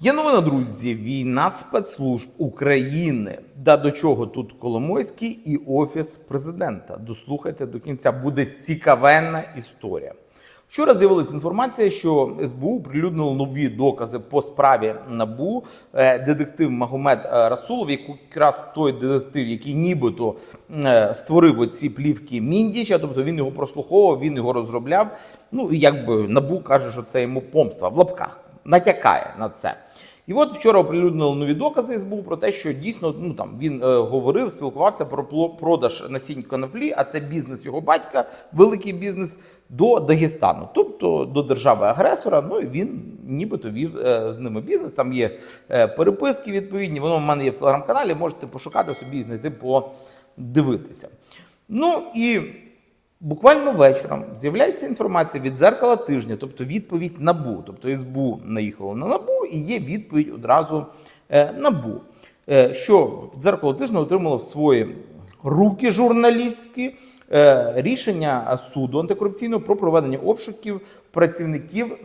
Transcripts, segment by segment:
Є новина, друзі. Війна спецслужб України. Да до чого тут Коломойський і офіс президента. Дослухайте до кінця. Буде цікавенна історія. Вчора з'явилася інформація, що СБУ прилюднило нові докази по справі НАБУ. Е, Детектив Магомед е, Расулов, якраз той детектив, який нібито е, створив оці плівки Міндіча, тобто він його прослуховував, він його розробляв. Ну і якби НАБУ каже, що це йому помста в лапках натякає на це. І от вчора оприлюднили нові докази СБУ про те, що дійсно ну там він е, говорив, спілкувався про продаж насінь коноплі, а це бізнес його батька, великий бізнес до Дагестану, тобто до держави-агресора. Ну і він нібито вів е, з ними бізнес. Там є е, переписки відповідні. Воно в мене є в телеграм-каналі. Можете пошукати собі і знайти, подивитися. Ну і Буквально вечором з'являється інформація від дзеркала тижня, тобто відповідь НАБУ. Тобто СБУ наїхало на НАБУ і є відповідь одразу е, НАБУ. Е, що дзеркало тижня отримало в свої руки журналістські е, рішення суду антикорупційного про проведення обшуків працівників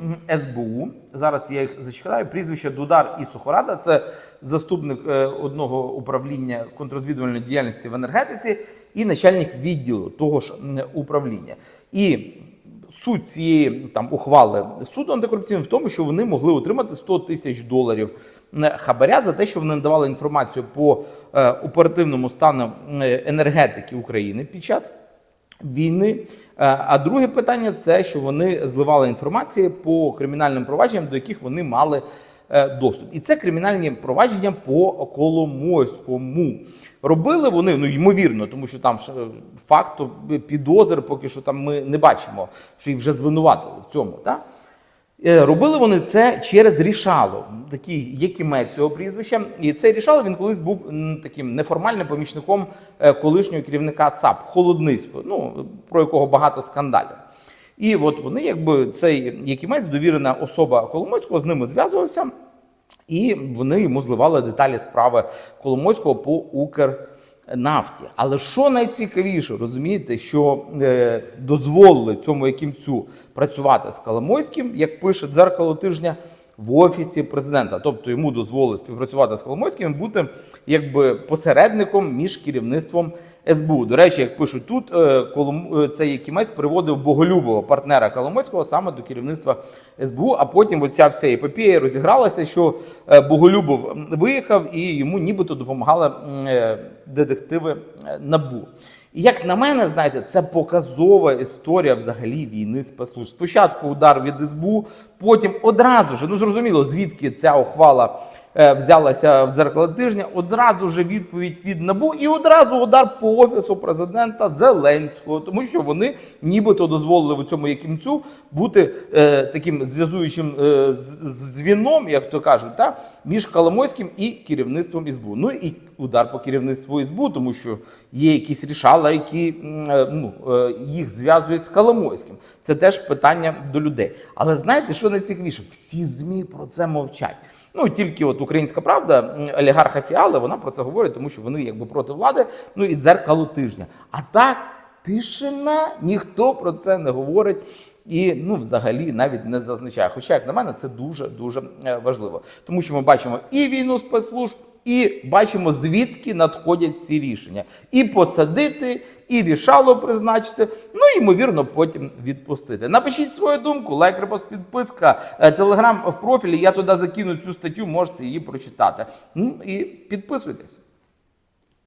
СБУ. Зараз я їх зачитаю. Прізвище Дудар і Сухорада. Це заступник е, одного управління контрозвідувальної діяльності в енергетиці і начальник відділу того ж управління. І суть цієї там ухвали суду антикорупційного в тому, що вони могли отримати 100 тисяч доларів м, хабаря за те, що вони надавали інформацію по е, оперативному стану енергетики України під час війни. Е, А друге питання це що вони зливали інформацію по кримінальним провадженням, до яких вони мали е, доступ. І це кримінальні провадження по Коломойському. Робили вони, ну ймовірно, тому що там е, факту підозр поки що там ми не бачимо, що їх вже звинуватили в цьому. Так? Е, Робили вони це через рішало, такий є кімець цього прізвища. І цей рішало він колись був таким неформальним помічником е, колишнього керівника САП Холодницького, ну про якого багато скандалів. І от вони, якби цей якимець, довірена особа Коломойського, з ними зв'язувався, і вони йому зливали деталі справи Коломойського по Укрнафті. Але що найцікавіше, розумієте, що е, дозволили цьому якимцю працювати з Коломойським, як пише дзеркало тижня. В офісі президента, тобто йому дозволили співпрацювати з Коломойським, бути якби посередником між керівництвом СБУ. До речі, як пишуть тут, е, е, цей Якимець приводив Боголюбова, партнера Коломойського, саме до керівництва СБУ. А потім оця вся епопея розігралася, що е, Боголюбов виїхав і йому нібито допомагали детективи НАБУ. І як на мене, знаєте, це показова історія взагалі війни спецслужб. Спочатку удар від СБУ, потім одразу ж, ну зрозуміло, звідки ця ухвала е, взялася в дзеркало тижня, одразу ж відповідь від НАБУ і одразу удар по офісу президента Зеленського, тому що вони нібито дозволили в цьому якимцю бути е, таким зв'язуючим е, звіном, як то кажуть, та, між Коломойським і керівництвом СБУ. Ну і удар по керівництву СБУ, тому що є якісь рішала, які е, ну, е, їх зв'язують з Коломойським. Це теж питання до людей. Але знаєте, що найцікавіше? Всі ЗМІ про це мовчать. Ну тільки от Українська правда, олігарха Фіали, вона про це говорить, тому що вони якби проти влади, ну і дзеркало тижня. А так. Тишина, ніхто про це не говорить і ну взагалі навіть не зазначає. Хоча, як на мене, це дуже дуже е, важливо, тому що ми бачимо і війну спецслужб, і бачимо, звідки надходять ці рішення. І посадити, і рішало призначити. Ну і ймовірно, потім відпустити. Напишіть свою думку, лайк, репост, підписка, е, телеграм в профілі. Я туди закину цю статтю, можете її прочитати. Ну і підписуйтесь.